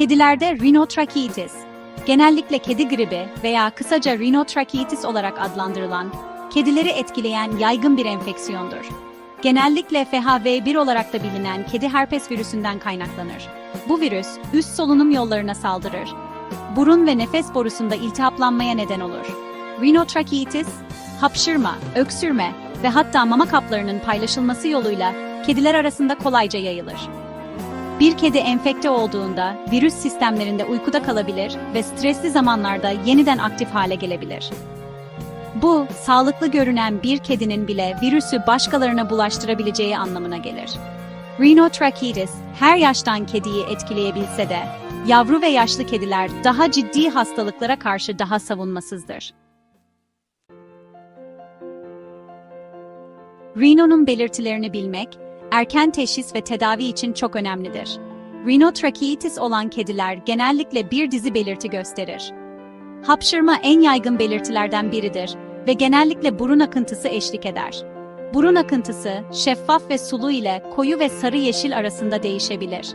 Kedilerde rhinotracheotis, genellikle kedi gribi veya kısaca rhinotracheotis olarak adlandırılan, kedileri etkileyen yaygın bir enfeksiyondur. Genellikle FHV1 olarak da bilinen kedi herpes virüsünden kaynaklanır. Bu virüs, üst solunum yollarına saldırır. Burun ve nefes borusunda iltihaplanmaya neden olur. Rhinotracheotis, hapşırma, öksürme ve hatta mama kaplarının paylaşılması yoluyla kediler arasında kolayca yayılır. Bir kedi enfekte olduğunda virüs sistemlerinde uykuda kalabilir ve stresli zamanlarda yeniden aktif hale gelebilir. Bu, sağlıklı görünen bir kedinin bile virüsü başkalarına bulaştırabileceği anlamına gelir. Rhinotracheotis her yaştan kediyi etkileyebilse de, yavru ve yaşlı kediler daha ciddi hastalıklara karşı daha savunmasızdır. Rhino'nun belirtilerini bilmek, erken teşhis ve tedavi için çok önemlidir. Rhinotracheotis olan kediler genellikle bir dizi belirti gösterir. Hapşırma en yaygın belirtilerden biridir ve genellikle burun akıntısı eşlik eder. Burun akıntısı, şeffaf ve sulu ile koyu ve sarı yeşil arasında değişebilir.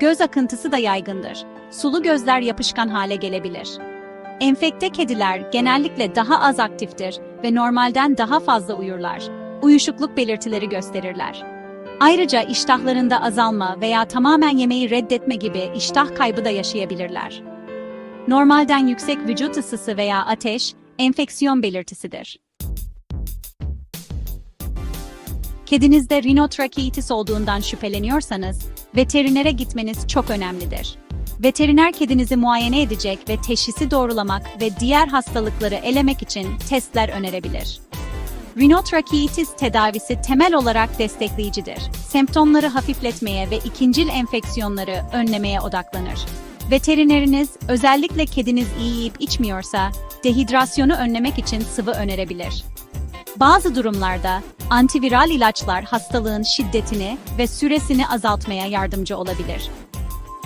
Göz akıntısı da yaygındır. Sulu gözler yapışkan hale gelebilir. Enfekte kediler genellikle daha az aktiftir ve normalden daha fazla uyurlar. Uyuşukluk belirtileri gösterirler. Ayrıca iştahlarında azalma veya tamamen yemeği reddetme gibi iştah kaybı da yaşayabilirler. Normalden yüksek vücut ısısı veya ateş, enfeksiyon belirtisidir. Kedinizde rhinotracheotis olduğundan şüpheleniyorsanız, veterinere gitmeniz çok önemlidir. Veteriner kedinizi muayene edecek ve teşhisi doğrulamak ve diğer hastalıkları elemek için testler önerebilir. Rhinotracheotis tedavisi temel olarak destekleyicidir. Semptomları hafifletmeye ve ikincil enfeksiyonları önlemeye odaklanır. Veterineriniz özellikle kediniz iyi yiyip içmiyorsa dehidrasyonu önlemek için sıvı önerebilir. Bazı durumlarda antiviral ilaçlar hastalığın şiddetini ve süresini azaltmaya yardımcı olabilir.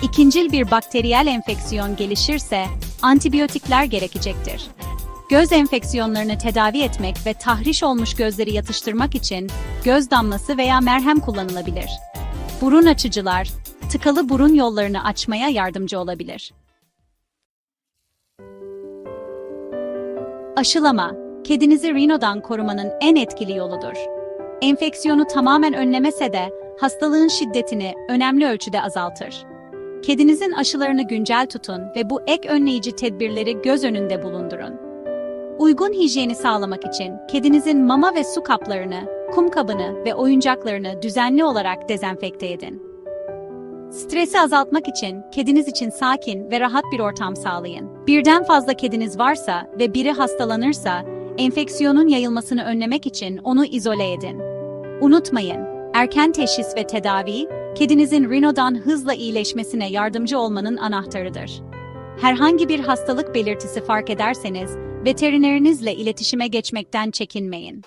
İkincil bir bakteriyel enfeksiyon gelişirse antibiyotikler gerekecektir. Göz enfeksiyonlarını tedavi etmek ve tahriş olmuş gözleri yatıştırmak için göz damlası veya merhem kullanılabilir. Burun açıcılar, tıkalı burun yollarını açmaya yardımcı olabilir. Aşılama, kedinizi rinodan korumanın en etkili yoludur. Enfeksiyonu tamamen önlemese de hastalığın şiddetini önemli ölçüde azaltır. Kedinizin aşılarını güncel tutun ve bu ek önleyici tedbirleri göz önünde bulundurun. Uygun hijyeni sağlamak için kedinizin mama ve su kaplarını, kum kabını ve oyuncaklarını düzenli olarak dezenfekte edin. Stresi azaltmak için kediniz için sakin ve rahat bir ortam sağlayın. Birden fazla kediniz varsa ve biri hastalanırsa, enfeksiyonun yayılmasını önlemek için onu izole edin. Unutmayın, erken teşhis ve tedavi, kedinizin rinodan hızla iyileşmesine yardımcı olmanın anahtarıdır. Herhangi bir hastalık belirtisi fark ederseniz, veterinerinizle iletişime geçmekten çekinmeyin.